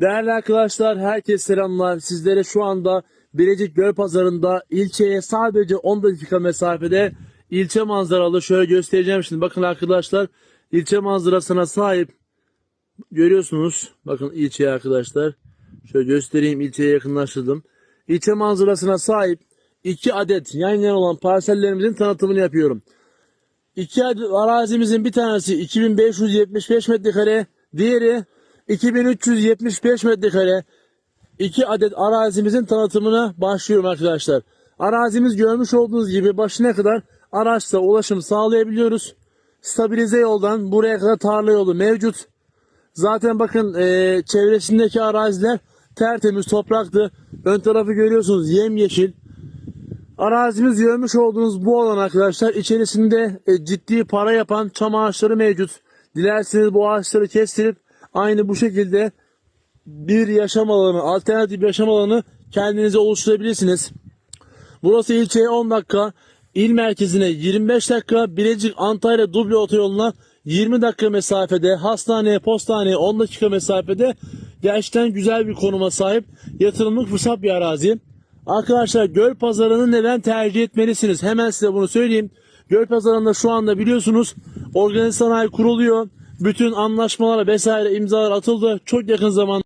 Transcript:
Değerli arkadaşlar, herkese selamlar. Sizlere şu anda Bilecik Göl Pazarı'nda ilçeye sadece 10 dakika mesafede ilçe manzaralı şöyle göstereceğim şimdi. Bakın arkadaşlar, ilçe manzarasına sahip görüyorsunuz. Bakın ilçeye arkadaşlar. Şöyle göstereyim ilçeye yakınlaştırdım. İlçe manzarasına sahip 2 adet yan yana olan parsellerimizin tanıtımını yapıyorum. İki adet arazimizin bir tanesi 2575 metrekare, diğeri 2375 metrekare. İki adet arazimizin tanıtımına başlıyorum arkadaşlar. Arazimiz görmüş olduğunuz gibi başına kadar araçla ulaşım sağlayabiliyoruz. Stabilize yoldan buraya kadar tarla yolu mevcut. Zaten bakın eee, çevresindeki araziler tertemiz topraktı. Ön tarafı görüyorsunuz yemyeşil. Arazimiz görmüş olduğunuz bu alan arkadaşlar içerisinde e, ciddi para yapan çam ağaçları mevcut. Dilerseniz bu ağaçları kestirip aynı bu şekilde bir yaşam alanı, alternatif yaşam alanı kendinize oluşturabilirsiniz. Burası ilçeye 10 dakika, il merkezine 25 dakika, Bilecik Antalya Duble otoyoluna 20 dakika mesafede, hastaneye, postaneye 10 dakika mesafede gerçekten güzel bir konuma sahip yatırımlık fırsat bir arazi. Arkadaşlar göl pazarını neden tercih etmelisiniz? Hemen size bunu söyleyeyim. Göl pazarında şu anda biliyorsunuz organize sanayi kuruluyor. Bütün anlaşmalar vesaire imzalar atıldı. Çok yakın zaman